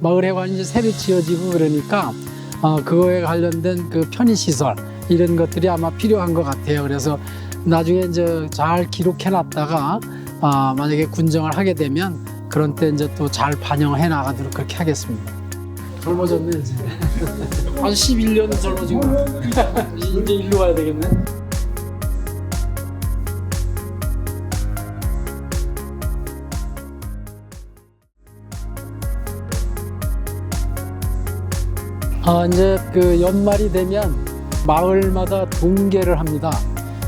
마을 해관이 이제 새로 지어지고 그러니까 어, 그거에 관련된 그 편의 시설 이런 것들이 아마 필요한 것 같아요. 그래서 나중에 이제 잘 기록해 놨다가 아, 만약에 군정을 하게 되면 그런 때 이제 또 잘 반영해 나가도록 그렇게 하겠습니다. 젊어졌네 이제. 한 11년 젊어지고 이제 일로 가야 되겠네. 아, 이제 그 연말이 되면 마을마다 동계를 합니다.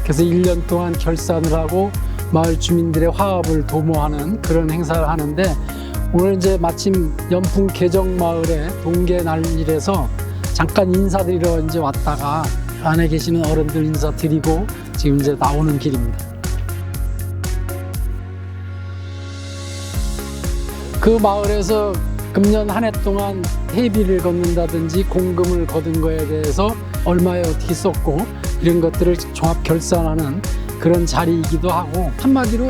그래서 1년 동안 결산을 하고 마을 주민들의 화합을 도모하는 그런 행사를 하는데 오늘 이제 마침 연풍 개정 마을에 동계 날이라서 잠깐 인사드리러 이제 왔다가 안에 계시는 어른들 인사드리고 지금 이제 나오는 길입니다. 그 마을에서 금년 한 해 동안 회비를 걷는다든지 공금을 거둔 거에 대해서 얼마에 어떻게 썼고 이런 것들을 종합 결산하는 그런 자리이기도 하고 한마디로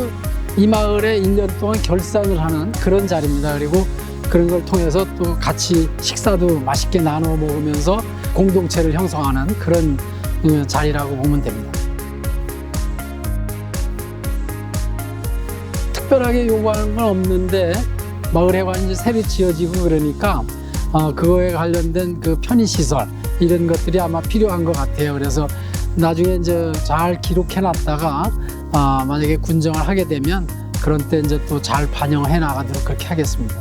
이 마을에 1년 동안 결산을 하는 그런 자리입니다. 그리고 그런 걸 통해서 또 같이 식사도 맛있게 나눠 먹으면서 공동체를 형성하는 그런 어, 자리라고 보면 됩니다. 특별하게 요구하는 건 없는데 마을 해관이 이제 새로 지어지고 그러니까 어, 그거에 관련된 그 편의 시설 이런 것들이 아마 필요한 것 같아요. 그래서 나중에 이제 잘 기록해 놨다가 아, 만약에 군정을 하게 되면 그런 때 이제 또 잘 반영해 나가도록 그렇게 하겠습니다.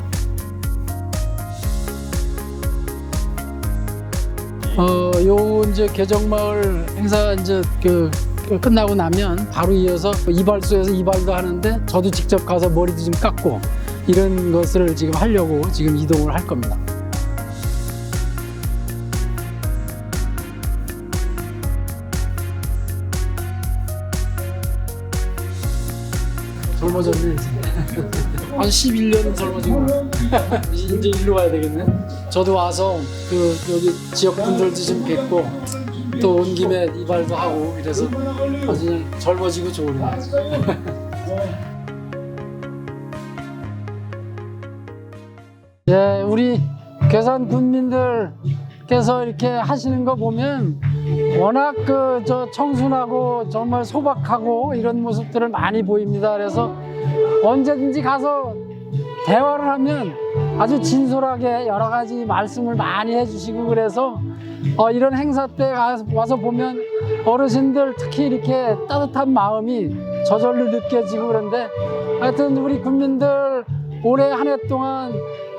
어, 요 이제 개정마을 행사 이제 그, 그 끝나고 나면 바로 이어서 이발소에서 이발도 하는데 저도 직접 가서 머리도 좀 깎고 이런 것을 지금 하려고 지금 이동을 할 겁니다. 젊어졌네. 한 11년 젊어지고 이제 일로 가야 되겠네. 저도 와서 그 여기 지역 분들도 좀 뵙고 또 온 김에 이발도 하고 이래서 아주 젊어지고 좋으네요. 예, 우리 괴산 군민들께서 이렇게 하시는 거 보면 워낙 그 저 청순하고 정말 소박하고 이런 모습들을 많이 보입니다. 그래서 언제든지 가서 대화를 하면 아주 진솔하게 여러 가지 말씀을 많이 해주시고 그래서 어, 이런 행사 때 가- 와서 보면 어르신들 특히 이렇게 따뜻한 마음이 저절로 느껴지고 그런데 하여튼 우리 국민들 올해 한 해 동안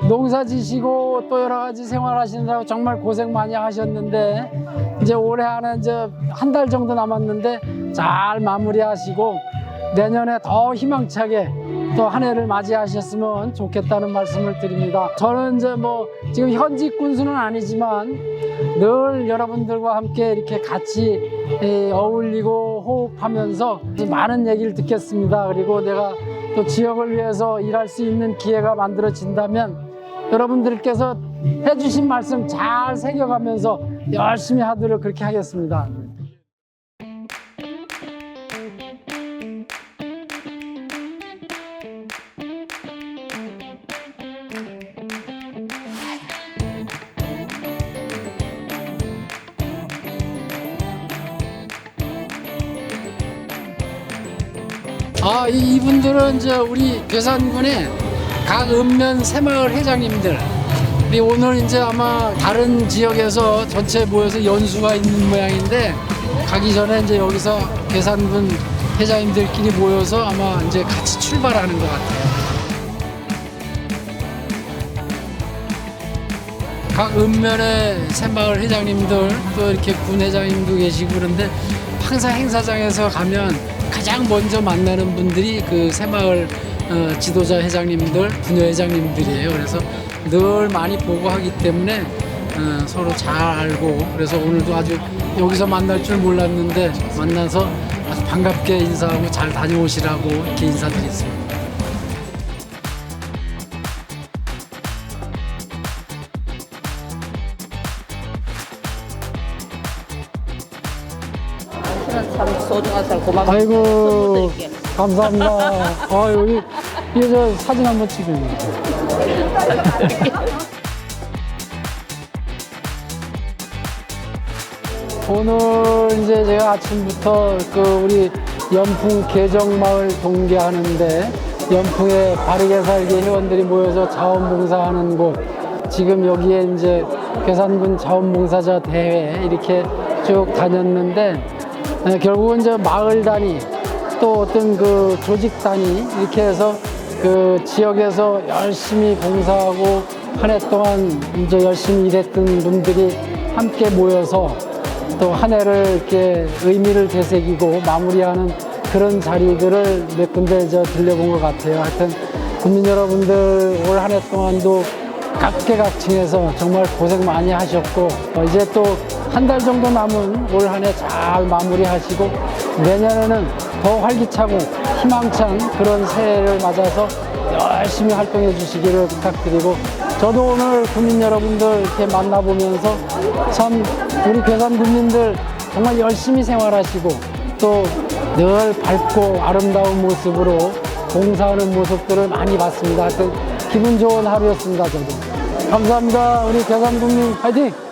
농사 지시고 또 여러 가지 생활하시느라고 정말 고생 많이 하셨는데 이제 올해 안에 이제 한 달 정도 남았는데 잘 마무리하시고 내년에 더 희망차게 또 한 해를 맞이하셨으면 좋겠다는 말씀을 드립니다. 저는 이제 뭐 지금 현직 군수는 아니지만 늘 여러분들과 함께 이렇게 같이 에, 어울리고 호흡하면서 많은 얘기를 듣겠습니다. 그리고 내가 또 지역을 위해서 일할 수 있는 기회가 만들어진다면 여러분들께서 해주신 말씀 잘 새겨가면서 열심히 하도록 그렇게 하겠습니다. 아, 이- 이분들은 이제 우리 괴산군의 각 읍면 새마을 회장님들. 우리 오늘 이제 아마 다른 지역에서 전체 모여서 연수가 있는 모양인데 가기 전에 이제 여기서 괴산군 회장님들끼리 모여서 아마 이제 같이 출발하는 것 같아요. 각 읍면의 새마을 회장님들 또 이렇게 군 회장님도 계시고 그런데 항상 행사장에서 가면 가장 먼저 만나는 분들이 그 새마을 어, 지도자 회장님들, 분녀 회장님들이에요. 그래서 늘 많이 보고 하기 때문에 어, 서로 잘 알고 그래서 오늘도 아주 여기서 만날 줄 몰랐는데 만나서 아주 반갑게 인사하고 잘 다녀오시라고 이렇게 인사드리겠습니다. 사실은 참 소중한 사람 고맙습니다. 아이고 감사합니다. 아유 이 이거 사진 한번 찍을래요. 오늘 이제 제가 아침부터 그 우리 연풍 개정마을 동계하는데 연풍에 바르게 살기 회원들이 모여서 자원봉사하는 곳 지금 여기에 이제 괴산군 자원봉사자 대회 이렇게 쭉 다녔는데 에, 결국은 이제 마을 단위 또 어떤 그 조직 단위 이렇게 해서 그 지역에서 열심히 봉사하고 한 해 동안 이제 열심히 일했던 분들이 함께 모여서 또 한 해를 이렇게 의미를 되새기고 마무리하는 그런 자리들을 몇 군데 저 들려본 것 같아요. 하여튼 국민 여러분들 올 한 해 동안도 각계각층에서 정말 고생 많이 하셨고 어, 이제 또 한 달 정도 남은 올 한 해 잘 마무리하시고 내년에는 더 활기차고 희망찬 그런 새해를 맞아서 열심히 활동해 주시기를 부탁드리고 저도 오늘 국민 여러분들 이렇게 만나보면서 참 우리 괴산 국민들 정말 열심히 생활하시고 또 늘 밝고 아름다운 모습으로 봉사하는 모습들을 많이 봤습니다. 하여튼 기분 좋은 하루였습니다. 저도 감사합니다. 우리 괴산 국민 파이팅!